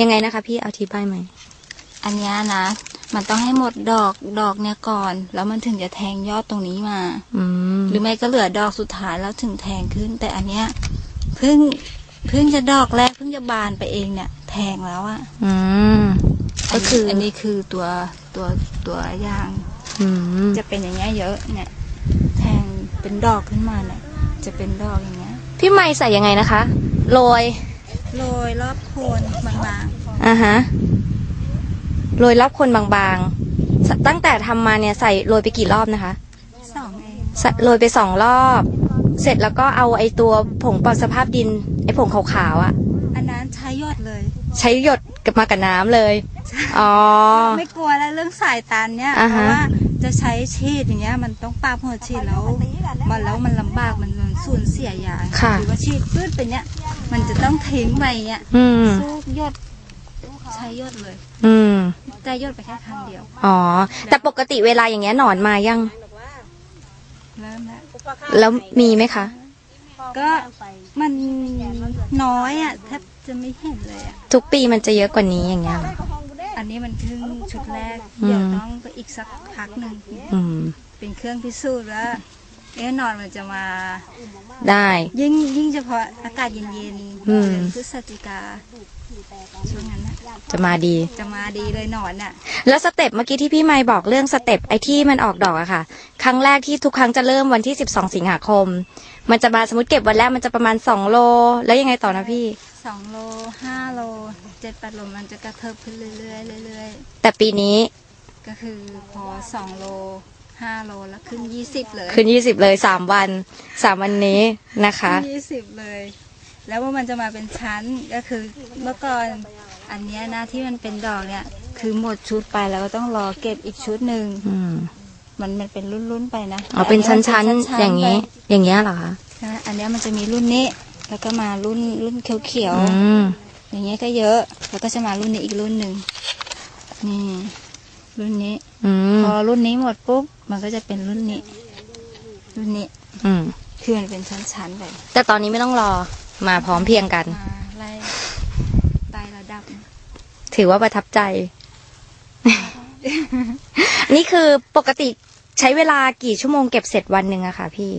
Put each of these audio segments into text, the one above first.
ยังไงนะคะพี่อธิบายไหมอันเนี้ยนะ มันต้องให้หมดดอกดอกเนี่ยก่อน แล้วมันถึงจะแทงยอดตรงนี้มา อืมหรือไม่ก็เหลือดอกสุดท้ายแล้วถึงแทงขึ้น แต่อันเนี้ยเพิ่งเพิ่งจะดอกแรกเพิ่งจะบานไปเองเนี่ย แทงแล้วอะอืม ก็คืออันนี้คือตัวตัวตัวอย่าง อืมจะเป็นอย่างเงี้ยเยอะเนี่ย แทงเป็นดอกขึ้นมาเนี่ยจะเป็นดอกอย่างเงี้ย พี่ไม่ใส่ยังไงนะคะโรย โรยรอบโคนบางอ่าฮะโรยรอบคนบางๆสตั้งแต่ทำมาเนี่ยใส่โรยไปกี่รอบนะคะๆสองเองใส่โรยไปสองรอบ เสร็จแล้วก็เอาไอ้ตัวผงปรับสภาพดินไอ้ผงขาวๆอะอันนั้นใช้ยอดเลย ใช้หยดกับมากับน้ำเลยอ๋อ ไม่กลัวแล้วเรื่องสายตันเนี่ยอ่าเพฮะ ราะว่าจะใช้ฉีดอย่างเงี้ยมันต้องปาบหัวฉีดแล้วมันแล้วมันลำบากมันมันสูญเสียยาค่ะ หรือว่าฉีดพืชไปเนี่ย มันจะต้องทิ้งไปเนี่ยอืม สู้ยอดใช้ยอดเลยอืมแต่ยอดไปแค่ครั้งเดียว อ๋อ แต่ปกติเวลาอย่างเงี้ยหนอนมายัง เริ่มแล้ว แล้วมีไหมคะ ก็มันน้อยอะแทบจะไม่เห็นเลยอะ ทุกปีมันจะเยอะกว่านี้อย่างเงี้ยเหรอ อันนี้มันเพิ่งชุดแรก อืม เดี๋ยวต้องไปอีกสักพักหนึ่งอืม เป็นเครื่องพิสูจน์ว่า เอ๊ะหนอนมันจะมา ได้ ยิ่งยิ่งเฉพาะอากาศเย็นๆอืมเดือนพฤศจิกาช่วงนั้นน่ะจะมาดี จะมาดีเลยหนอนอะ แล้วสเต็ปเมื่อกี้ที่พี่ไม่บอกเรื่องสเต็ปไอ้ที่มันออกดอกอะค่ะ ครั้งแรกที่ทุกครั้งจะเริ่มวันที่ 12 สิงหาคม มันจะมาสมมติเก็บวันแรกมันจะประมาณ 2 โล แล้วยังไงต่อนะพี่ สองโลห้าโลเจ็ดแปดโลมันจะกระเทิบขึ้นเรื่อยๆเรื่อยแต่ปีนี้ ๆ ก็คือพอสองโล ห้าโลแล้วขึ้นยี่สิบเลยขึ้น20เลย3วัน3วันนี้นะคะ ยี่สิบเลย แล้วว่ามันจะมาเป็นชั้นก็คือเมื่อก่อนอันเนี้ยนะที่มันเป็นดอกเนี่ย คือหมดชุดไปแล้วก็ต้องรอเก็บอีกชุดหนึ่งอืมมันมันเป็นรุ่นๆไปนะอ๋อเป็นชั้นแต่ๆอย่างนี้อย่างเงี้ยเหรอคะใช่ไหมอันเนี้ยมันจะมีรุ่นนี้ แล้วก็มารุ่นรุ่นเขียวอืมๆอย่างเงี้ยก็เยอะแล้วก็จะมารุ่นนี้อีกรุ่นหนึ่งนี่รุ่นนี้ อืมพอรุ่นนี้หมดปุ๊บ มันก็จะเป็นรุ่นนี้ รุ่นนี้อืม คือมันเป็นชั้นๆไปแต่ตอนนี้ไม่ต้องรอมาพร้อมเพรียงกัน มาไล่ไต่ระดับ ถือว่าประทับใจ นี่คือปกติใช้เวลากี่ชั่วโมงเก็บเสร็จวันหนึ่งอะค่ะพี่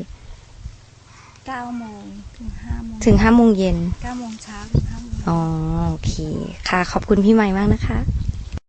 เก้าโมงถึงห้าโมงถึงห้าโมงเย็น เก้าโมงเช้าถึงห้าโมง อ๋อ โอเค ค่ะ ขอบคุณพี่ใหม่มากนะคะจ